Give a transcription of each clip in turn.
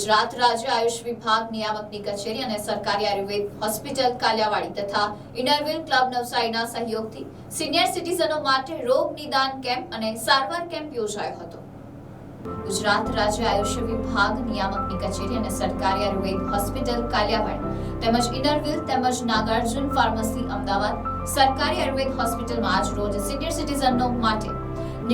ગુજરાત રાજ્ય આયુષ વિભાગ નિયામકની કચેરી અને સરકારી આયુર્વેદ હોસ્પિટલ કાલિયાવાડી તથા ઇનરવિલ ક્લબ નવસારીના સહયોગથી સિનિયર સિટીઝનો માટે રોગ નિદાન કેમ્પ અને સારવાર કેમ્પ યોજાયો હતો. ગુજરાત રાજ્ય આયુષ વિભાગ નિયામકની કચેરી અને સરકારી આયુર્વેદ હોસ્પિટલ કાલિયાવાડ તેમજ ઇનરવિલ તેમજ નાગાર્જુન ફાર્મસી અમદાવાદ સરકારી આયુર્વેદ હોસ્પિટલમાં આજ રોજ સિનિયર સિટીઝનો માટે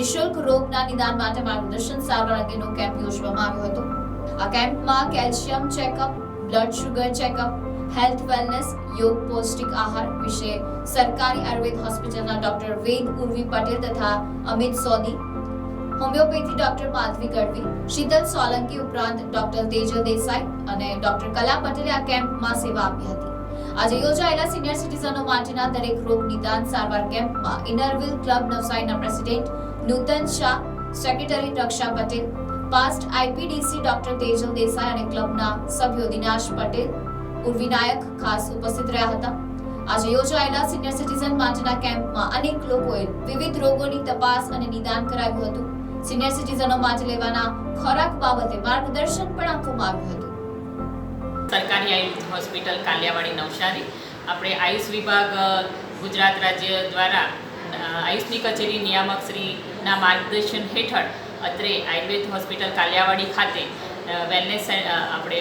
નિશુલ્ક રોગના નિદાન માટે માર્ગદર્શન સારવાર અંગેનો કેમ્પ યોજવામાં આવ્યો હતો. આ કેમ્પમાં calcium checkup blood sugar checkup health wellness yoga પૌષ્ટિક આહાર વિશે સરકારી આયુર્વેદ હોસ્પિટલના ડોક્ટર વેદ ઉર્વી પટેલ તથા અમિત સોની હોમિયોપેથી ડોક્ટર માધવી ગઢવી શીતલ સોલંકી ઉપરાંત ડોક્ટર તેજલ દેસાઈ અને ડોક્ટર કલા પટેલે આ કેમ્પમાં સેવા આપી હતી આજે યોજાયેલા સિનિયર સિટીઝનો માટેના દરેક રોગ નિદાન સારવાર કેમ્પમાં ઇનરવિલ ક્લબ નવસારીના president Nutan Shah secretary Raksha Patel past IPDC doctor Tejal Desai અને ક્લબના સભ્યો દિનાશ પટેલ, ઉર્વિનાયક ખાસ ઉપસ્થિત રહ્યા હતા. આજે યોજાયેલા સિનિયર સિટીઝન માટેના કેમ્પમાં અનેક લોકોએ વિવિધ રોગોની તપાસ અને નિદાન કરાવ્યું હતું. સિનિયર સિટીઝનો માટે લેવાના ખોરાક બાબતે માર્ગદર્શન પણ આપવામાં આવ્યું હતું. સરકારી આયુર્વેદ હોસ્પિટલ કાલિયાવાડી નવસારી. આપણે આયુષ વિભાગ ગુજરાત રાજ્ય દ્વારા આયુષની કચેરી નિયામક શ્રીના માર્ગદર્શન હેઠળ અત્રે આયુર્વેદ હોસ્પિટલ કાલિયાવાડી ખાતે વેલનેસ આપણે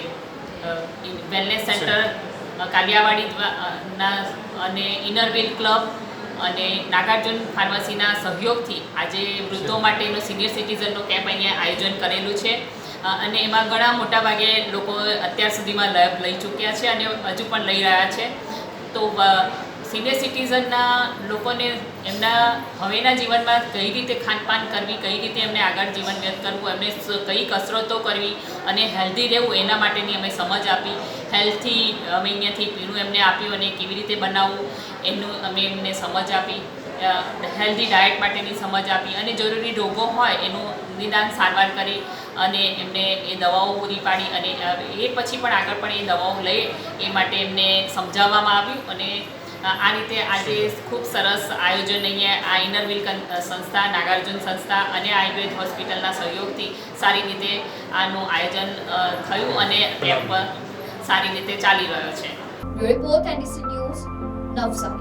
વેલનેસ સેન્ટર કાલિયાવાડી દ્વા- ના અને ઇનરવેલ ક્લબ અને નાગાર્જુન ફાર્મસીના સહયોગથી આજે વૃદ્ધો માટેનો સિનિયર સિટીઝનનો કેમ્પ અહીંયા આયોજન કરેલું છે. અને એમાં ઘણા મોટા ભાગે લોકો અત્યાર સુધીમાં લાભ લઈ ચૂક્યા છે અને હજુ પણ લઈ રહ્યા છે. તો સિનિયર સિટીઝનના લોકોને એમના હવેના જીવનમાં કઈ રીતે ખાનપાન કરવી, કઈ રીતે એમને આગળ જીવન વ્યક્ત કરવું, એમને કઈ કસરતો કરવી અને હેલ્ધી રહેવું એના માટેની અમે સમજ આપી. હેલ્થથી અમે અહીંયાથી પીણું એમને આપ્યું અને કેવી રીતે બનાવવું એનું અમે એમને સમજ આપી. હેલ્ધી ડાયટ માટેની સમજ આપી અને જરૂરી રોગો હોય એનું નિદાન સારવાર કરી અને એમને એ દવાઓ પૂરી પાડી અને એ પછી પણ આગળ પણ એ દવાઓ લઈ એ માટે એમને સમજાવવામાં આવ્યું અને આ રીતે આજે ખૂબ સરસ આયોજન અહીંયા આ ઇનરવિલ સંસ્થા, નાગાર્જુન સંસ્થા અને આયુર્વેદ હોસ્પિટલના સહયોગથી સારી રીતે આનું આયોજન થયું અને એપ સારી રીતે ચાલી રહ્યો છે. Report and news Navsari